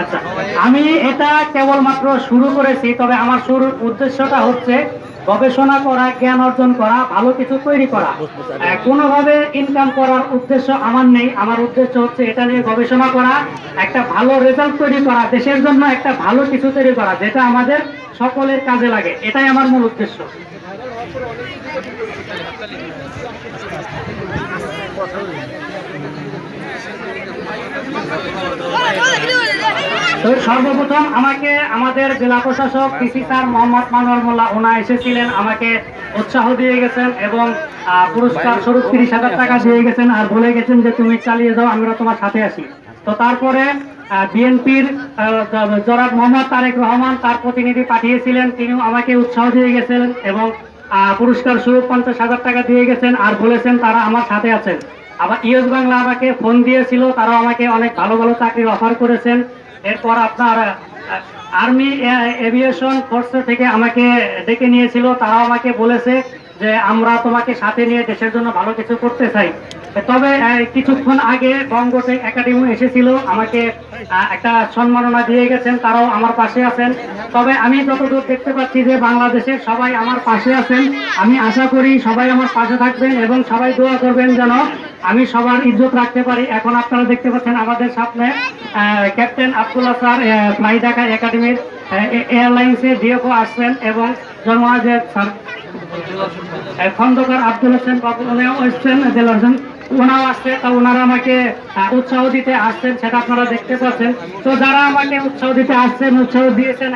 আচ্ছা আমি এটা কেবলমাত্র শুরু করেছি তবে আমার শুরুর উদ্দেশ্যটা হচ্ছে গবেষণা করা জ্ঞান অর্জন করা ভালো কিছু তৈরি করা। কোনোভাবে ইনকাম করার উদ্দেশ্য আমার নেই আমার উদ্দেশ্য হচ্ছে এটা নিয়ে গবেষণা করা একটা ভালো রেজাল্ট তৈরি করা দেশের জন্য একটা ভালো কিছু তৈরি করা যেটা আমাদের সকলের কাজে লাগে। এটাই আমার মূল উদ্দেশ্য। তো সর্বপ্রথম আমাকে আমাদের জেলা প্রশাসক পিসি স্যার মোহাম্মদ মানুয়াল মোল্লা ওনা এসেছিলেন, আমাকে উৎসাহ দিয়ে গেছেন এবং পুরস্কার স্বরূপ তিরিশ হাজার টাকা দিয়ে গেছেন আর বলে গেছেন যে তুমি চালিয়ে যাও আমরা তোমার সাথে আসি তো তারপরে বিএনপির জনাব মোহাম্মদ তারেক রহমান তার প্রতিনিধি পাঠিয়েছিলেন, তিনিও আমাকে উৎসাহ দিয়ে গেছেন এবং পুরস্কার স্বরূপ পঞ্চাশ হাজার টাকা দিয়ে গেছেন আর বলেছেন তারা আমার সাথে আছেন। আবার ইউএস বাংলা আমাকে ফোন দিয়েছিল, তারাও আমাকে অনেক ভালো ভালো চাকরির অফার করেছেন। এরপর আপনার আর্মি এভিয়েশন ফোর্স থেকে আমাকে ডেকে নিয়েছিল। তারা আমাকে বলেছে যে আমরা তোমাকে সাথে নিয়ে দেশের জন্য ভালো কিছু করতে চাই। তবে কিছুক্ষণ আগে বঙ্গটেক একাডেমি এসেছিল, আমাকে একটা সম্মাননা দিয়ে গেছেন, তারাও আমার পাশে আছেন। তবে আমি যতদূর দেখতে পাচ্ছি যে বাংলাদেশের সবাই আমার পাশে আছেন। আমি আশা করি সবাই আমার পাশে থাকবেন এবং সবাই দোয়া করবেন যেন আমি সবার ইজ্জত রাখতে পারি। এখন আপনারা দেখতে পাচ্ছেন আমাদের সামনে captain Abdullah sir fly Dhaka একাডেমির এয়ারলাইন্সের ডিএফও আসছেন এবং জন্মাজের স্যার খন্দকার আব্দুল হোসেন বাবু এসছেন জেলা হোসেন ওনাও আসছে, তা ওনারা আমাকে উৎসাহ দিতে আসছেন, সেটা আপনারা দেখতে পাচ্ছেন। তো যারা আমাকে উৎসাহ দিতে আসছেন, উৎসাহ দিয়েছেন